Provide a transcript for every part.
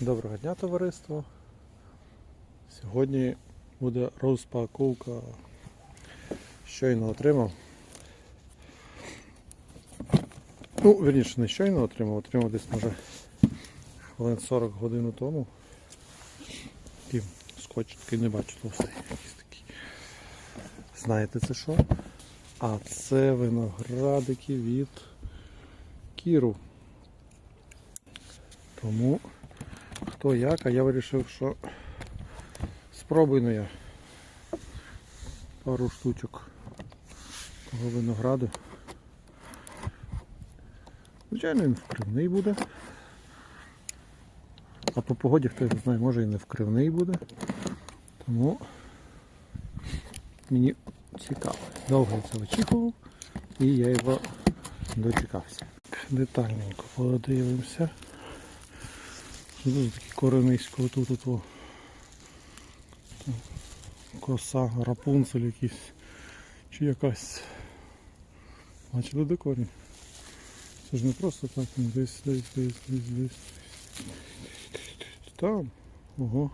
Доброго дня, товариство. Сьогодні буде розпаковка. Щойно отримав. Ну, верніше, не щойно отримав, отримав десь може хвилин 40 годин тому. Такий скотч такий не бачу товстий. Якийсь такий. Знаєте це що? А це виноградики від Кіру. Тому хто як, а я вирішив, що спробую ну я пару штучок того винограду. Звичайно, він вкривний буде. А по погоді, хто його знає, може і не вкривний буде. Тому мені цікаво. Довго я це очікував і я його дочекався. Детальненько подивимося. Що тут такі коренисько тут тут о. коса, рапунцель якийсь. Чи якась. Бачили де корінь? Це ж не просто так, десь, десь, десь, десь, десь. Там. Ого.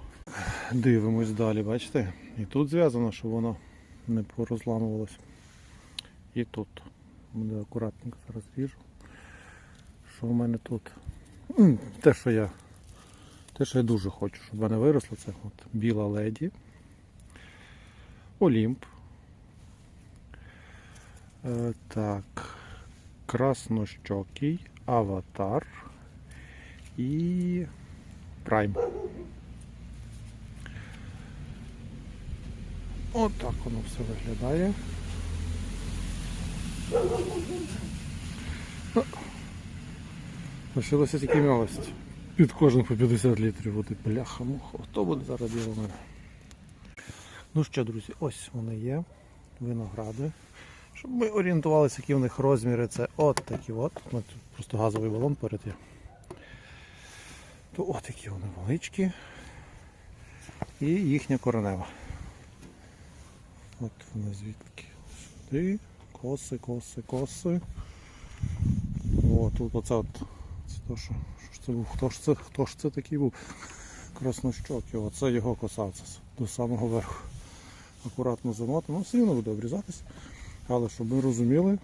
Дивимось далі, бачите? І тут зв'язано, щоб воно не порозламувалось. І тут. Буде акуратненько зараз ріжу. Що в мене тут? Те, що я те, що я дуже хочу, щоб в мене виросло, це от біла леді, Олімп. Е, так, краснощокий, аватар і прайм. От так воно все виглядає. Лишилося тільки м'ялость. Під кожен по 50 літрів води. Бляха, муха. Хто буде зараз діло мене? Ну що, друзі, ось вони є. Виногради. Щоб ми орієнтувалися, які в них розміри, це от такі от. Просто газовий балон перед є. То от такі вони величкі. І їхня коренева. От вони звідки. Сюди. Коси, коси, коси. О, тут оце от. Це то, що, що це був? Хто ж це, хто ж це такий був? Краснощокий. Оце його це до самого верху. Акуратно замотано. Ну, все рівно буде обрізатися. Але щоб ми розуміли,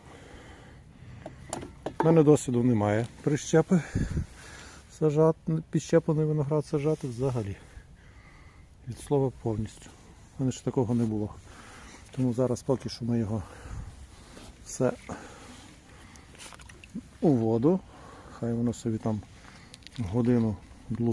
в мене досвіду немає прищепи сажати, підщеплений виноград сажати взагалі. Від слова повністю. У мене ж такого не було. Тому зараз поки що ми його все у воду. Хай воно собі там годину длу